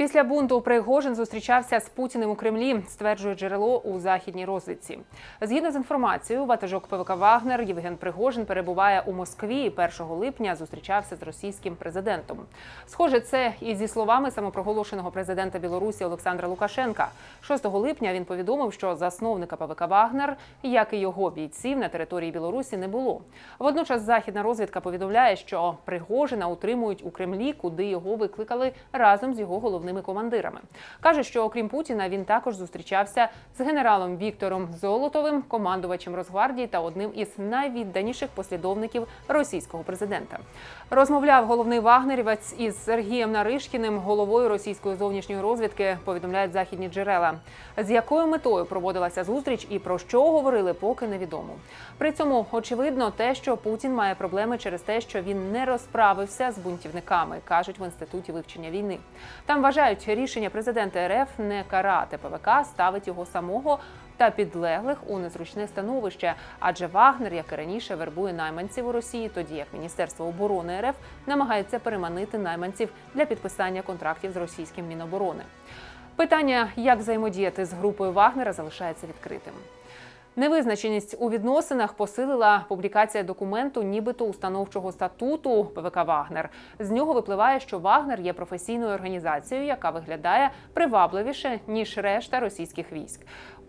Після бунту Пригожин зустрічався з Путіним у Кремлі, стверджує джерело у західній розвідці. Згідно з інформацією, ватажок ПВК Вагнер Євген Пригожин перебуває у Москві і 1 липня зустрічався з російським президентом. Схоже, це і зі словами самопроголошеного президента Білорусі Олександра Лукашенка. 6 липня він повідомив, що засновника ПВК Вагнер, як і його бійців, на території Білорусі не було. Водночас західна розвідка повідомляє, що Пригожина утримують у Кремлі, куди його викликали разом з його головними командирами. Каже, що окрім Путіна він також зустрічався з генералом Віктором Золотовим, командувачем Росгвардії та одним із найвідданіших послідовників російського президента. Розмовляв головний вагнерівець із Сергієм Наришкіним, головою російської зовнішньої розвідки. Повідомляють західні джерела. З якою метою проводилася зустріч і про що говорили, поки невідомо. При цьому очевидно те, що Путін має проблеми через те, що він не розправився з бунтівниками, кажуть в інституті вивчення війни. Там вважають, рішення президента РФ не карати ПВК ставить його самого та підлеглих у незручне становище, адже Вагнер, як і раніше, вербує найманців у Росії, тоді як Міністерство оборони РФ намагається переманити найманців для підписання контрактів з російським міноборони. Питання, як взаємодіяти з групою Вагнера, залишається відкритим. Невизначеність у відносинах посилила публікація документу, нібито установчого статуту ПВК Вагнер. З нього випливає, що Вагнер є професійною організацією, яка виглядає привабливіше ніж решта російських військ.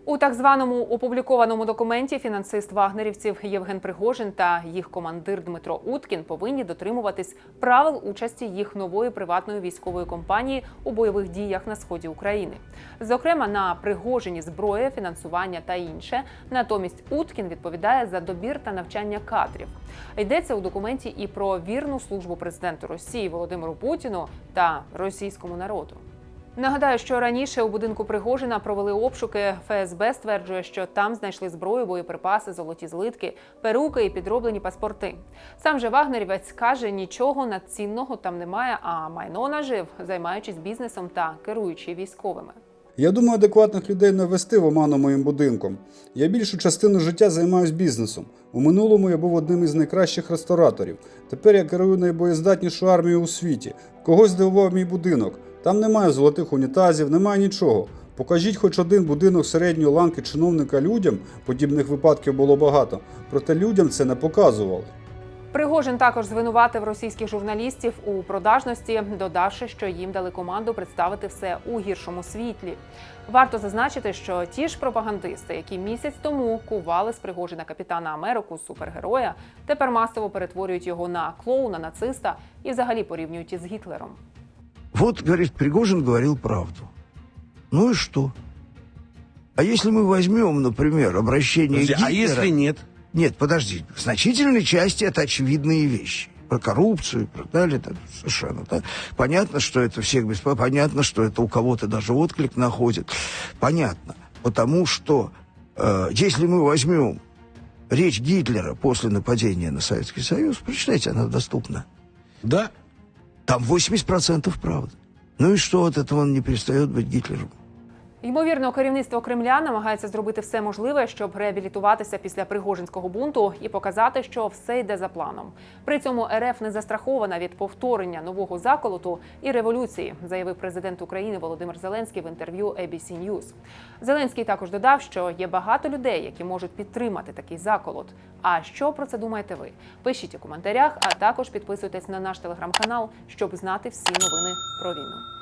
У так званому опублікованому документі фінансист вагнерівців Євген Пригожин та їх командир Дмитро Уткін повинні дотримуватись правил участі їх нової приватної військової компанії у бойових діях на сході України. Зокрема, на Пригожині зброя, фінансування та інше. Натомість Уткін відповідає за добір та навчання кадрів. Йдеться у документі і про вірну службу президенту Росії Володимиру Путіну та російському народу. Нагадаю, що раніше у будинку Пригожина провели обшуки. ФСБ стверджує, що там знайшли зброю, боєприпаси, золоті злитки, перуки і підроблені паспорти. Сам же Вагнерівець каже, нічого надцінного там немає, а майно нажив, займаючись бізнесом та керуючи військовими. Я думаю, адекватних людей не вести в оману моїм будинком. Я більшу частину життя займаюся бізнесом. У минулому я був одним із найкращих рестораторів. Тепер я керую найбоєздатнішою армією у світі. Когось здивував мій будинок. Там немає золотих унітазів, немає нічого. Покажіть хоч один будинок середньої ланки чиновника людям, подібних випадків було багато, проте людям це не показували. Пригожин також звинуватив російських журналістів у продажності, додавши, що їм дали команду представити все у гіршому світлі. Варто зазначити, що ті ж пропагандисти, які місяць тому кували з Пригожина капітана Америку супергероя, тепер масово перетворюють його на клоуна, нациста і взагалі порівнюють із Гітлером. Вот, говорит, Пригожин говорил правду. Ну и что? А если мы возьмем, например, обращение Подожди, а Гитлера... если нет? Нет, подожди. В значительной части это очевидные вещи. Про коррупцию, про далее, так, совершенно. Да? Понятно, что это всех беспокоит. Понятно, что это у кого-то даже отклик находит. Понятно. Потому что э, если мы возьмем речь Гитлера после нападения на Советский Союз, прочитайте, она доступна. Да. Там 80% правды. Ну и что от этого он не перестает быть Гитлером? Ймовірно, керівництво Кремля намагається зробити все можливе, щоб реабілітуватися після пригожинського бунту і показати, що все йде за планом. При цьому РФ не застрахована від повторення нового заколоту і революції, заявив президент України Володимир Зеленський в інтерв'ю ABC News. Зеленський також додав, що є багато людей, які можуть підтримати такий заколот. А що про це думаєте ви? Пишіть у коментарях, а також підписуйтесь на наш телеграм-канал, щоб знати всі новини про війну.